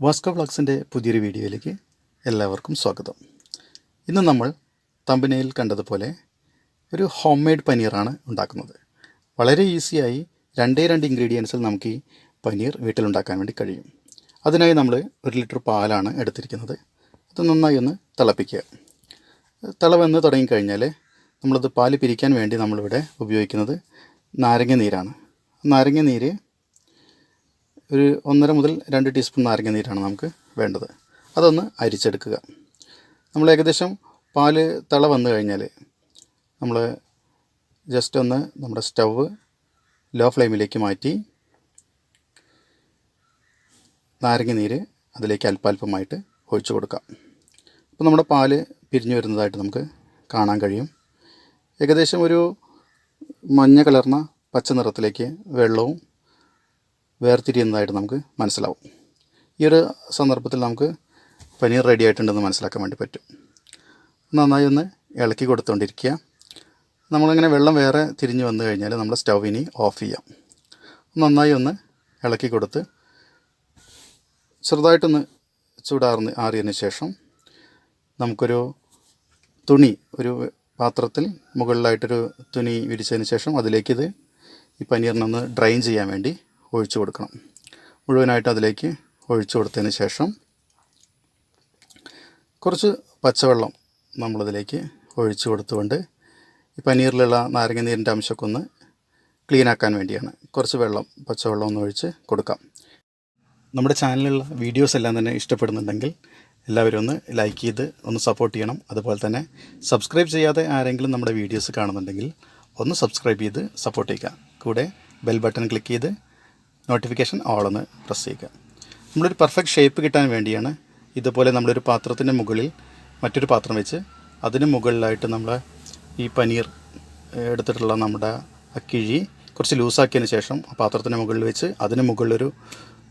Vasco വ്ളോഗ്സിന്റെ പുതിയൊരു വീഡിയോയിലേക്ക് എല്ലാവർക്കും സ്വാഗതം. ഇന്ന് നമ്മൾ തമ്പനയിൽ കണ്ടതുപോലെ ഒരു ഹോം മെയ്ഡ് പനീറാണ് ഉണ്ടാക്കുന്നത്. വളരെ ഈസിയായി രണ്ടേ രണ്ട് ഇൻഗ്രീഡിയൻസിൽ നമുക്ക് ഈ പനീർ വീട്ടിലുണ്ടാക്കാൻ വേണ്ടി കഴിയും. അതിനായി നമ്മൾ ഒരു ലിറ്റർ പാലാണ് എടുത്തിരിക്കുന്നത്. അത് നന്നായി ഒന്ന് തിളപ്പിക്കുക. തിളവെന്ന് തുടങ്ങിക്കഴിഞ്ഞാൽ നമ്മളത് പാൽ പിരിക്കാൻ വേണ്ടി നമ്മളിവിടെ ഉപയോഗിക്കുന്നത് നാരങ്ങ നീരാണ്. നാരങ്ങ നീര് ഒരു ഒന്നര മുതൽ രണ്ട് ടീസ്പൂൺ നാരങ്ങ നീരാണ് നമുക്ക് വേണ്ടത്. അതൊന്ന് അരിച്ചെടുക്കുക. നമ്മൾ ഏകദേശം പാൽ തള വന്നു കഴിഞ്ഞാൽ നമ്മൾ ജസ്റ്റ് ഒന്ന് നമ്മുടെ സ്റ്റവ് ലോ ഫ്ലെയിമിലേക്ക് മാറ്റി നാരങ്ങ നീര് അതിലേക്ക് അല്പാൽപമായിട്ട് ഒഴിച്ചു കൊടുക്കാം. അപ്പോൾ നമ്മുടെ പാൽ പിരിഞ്ഞു വരുന്നതായിട്ട് നമുക്ക് കാണാൻ കഴിയും. ഏകദേശം ഒരു മഞ്ഞ കലർന്ന പച്ച നിറത്തിലേക്ക് വെള്ളവും വേർതിരിയുന്നതായിട്ട് നമുക്ക് മനസ്സിലാവും. ഈ ഒരു സന്ദർഭത്തിൽ നമുക്ക് പനീർ റെഡി ആയിട്ടുണ്ടെന്ന് മനസ്സിലാക്കാൻ വേണ്ടി പറ്റും. നന്നായി ഒന്ന് ഇളക്കി കൊടുത്തുകൊണ്ടിരിക്കുക നമ്മളിങ്ങനെ വെള്ളം വേറെ തിരിഞ്ഞ് വന്നു കഴിഞ്ഞാൽ നമ്മൾ സ്റ്റൗ ഇനി ഓഫ് ചെയ്യാം. നന്നായി ഒന്ന് ഇളക്കി കൊടുത്ത് ചെറുതായിട്ടൊന്ന് ചൂടാർന്ന് ആറിയതിന് ശേഷം നമുക്കൊരു തുണി ഒരു പാത്രത്തിൽ മുകളിലായിട്ടൊരു തുണി വിരിച്ചതിന് ശേഷം അതിലേക്കിത് ഈ പനീറിനൊന്ന് ഡ്രൈൻ ചെയ്യാൻ വേണ്ടി ഒഴിച്ചു കൊടുക്കണം. മുഴുവനായിട്ട് അതിലേക്ക് ഒഴിച്ചു കൊടുത്തതിന് ശേഷം കുറച്ച് പച്ചവെള്ളം നമ്മളതിലേക്ക് ഒഴിച്ചു കൊടുത്തുകൊണ്ട് ഈ പനീറിലുള്ള നാരങ്ങ നീരിന്റെ അംശമൊക്കെ ഒന്ന് ക്ലീൻ ആക്കാൻ വേണ്ടിയാണ്. കുറച്ച് വെള്ളം പച്ചവെള്ളം ഒന്ന് ഒഴിച്ച് കൊടുക്കാം. നമ്മുടെ ചാനലിലുള്ള വീഡിയോസ് എല്ലാം തന്നെ ഇഷ്ടപ്പെടുന്നുണ്ടെങ്കിൽ എല്ലാവരും ഒന്ന് ലൈക്ക് ചെയ്ത് ഒന്ന് സപ്പോർട്ട് ചെയ്യണം. അതുപോലെ തന്നെ സബ്സ്ക്രൈബ് ചെയ്യാതെ ആരെങ്കിലും നമ്മുടെ വീഡിയോസ് കാണുന്നുണ്ടെങ്കിൽ ഒന്ന് സബ്സ്ക്രൈബ് ചെയ്ത് സപ്പോർട്ട് ചെയ്യുക. കൂടെ ബെൽ ബട്ടൺ ക്ലിക്ക് ചെയ്ത് നോട്ടിഫിക്കേഷൻ ഓളെന്ന് പ്രസ് ചെയ്യുക. നമ്മളൊരു പെർഫെക്റ്റ് ഷേപ്പ് കിട്ടാൻ വേണ്ടിയാണ് ഇതുപോലെ നമ്മളൊരു പാത്രത്തിന്റെ മുകളിൽ മറ്റൊരു പാത്രം വെച്ച് അതിന് മുകളിലായിട്ട് നമ്മൾ ഈ പനീർ എടുത്തിട്ടുള്ള നമ്മുടെ അക്കിഴി കിഴി കുറച്ച് ലൂസാക്കിയതിന് ശേഷം ആ പാത്രത്തിന്റെ മുകളിൽ വെച്ച് അതിന് മുകളിലൊരു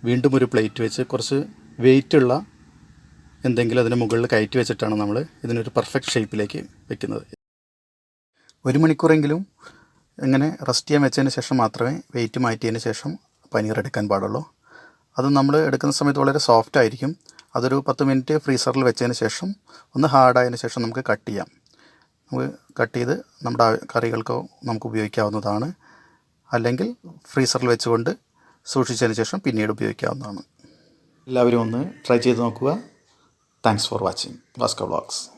വീണ്ടും ഒരു പ്ലേറ്റ് വെച്ച് കുറച്ച് വെയിറ്റുള്ള എന്തെങ്കിലും അതിന് മുകളിൽ കയറ്റി വെച്ചിട്ടാണ് നമ്മൾ ഇതിനൊരു പെർഫെക്റ്റ് ഷേപ്പിലേക്ക് വെക്കുന്നത്. ഒരു മണിക്കൂറെങ്കിലും ഇങ്ങനെ റെസ്റ്റ് ചെയ്യാൻ വെച്ചതിന് ശേഷം മാത്രമേ വെയിറ്റ് മാറ്റിയതിന് ശേഷം പനീർ എടുക്കാൻ പാടുള്ളൂ. അത് നമ്മൾ എടുക്കുന്ന സമയത്ത് വളരെ സോഫ്റ്റ് ആയിരിക്കും. അതൊരു പത്ത് മിനിറ്റ് ഫ്രീസറിൽ വെച്ചതിന് ശേഷം ഒന്ന് ഹാർഡായതിന് ശേഷം നമുക്ക് കട്ട് ചെയ്യാം. നമുക്ക് കട്ട് ചെയ്ത് നമ്മുടെ കറികൾക്കോ നമുക്ക് ഉപയോഗിക്കാവുന്നതാണ്. അല്ലെങ്കിൽ ഫ്രീസറിൽ വെച്ചുകൊണ്ട് സൂക്ഷിച്ചതിന് ശേഷം പിന്നീട് ഉപയോഗിക്കാവുന്നതാണ്. എല്ലാവരും ഒന്ന് ട്രൈ ചെയ്ത് നോക്കുക. Thanks for watching Vasco vlogs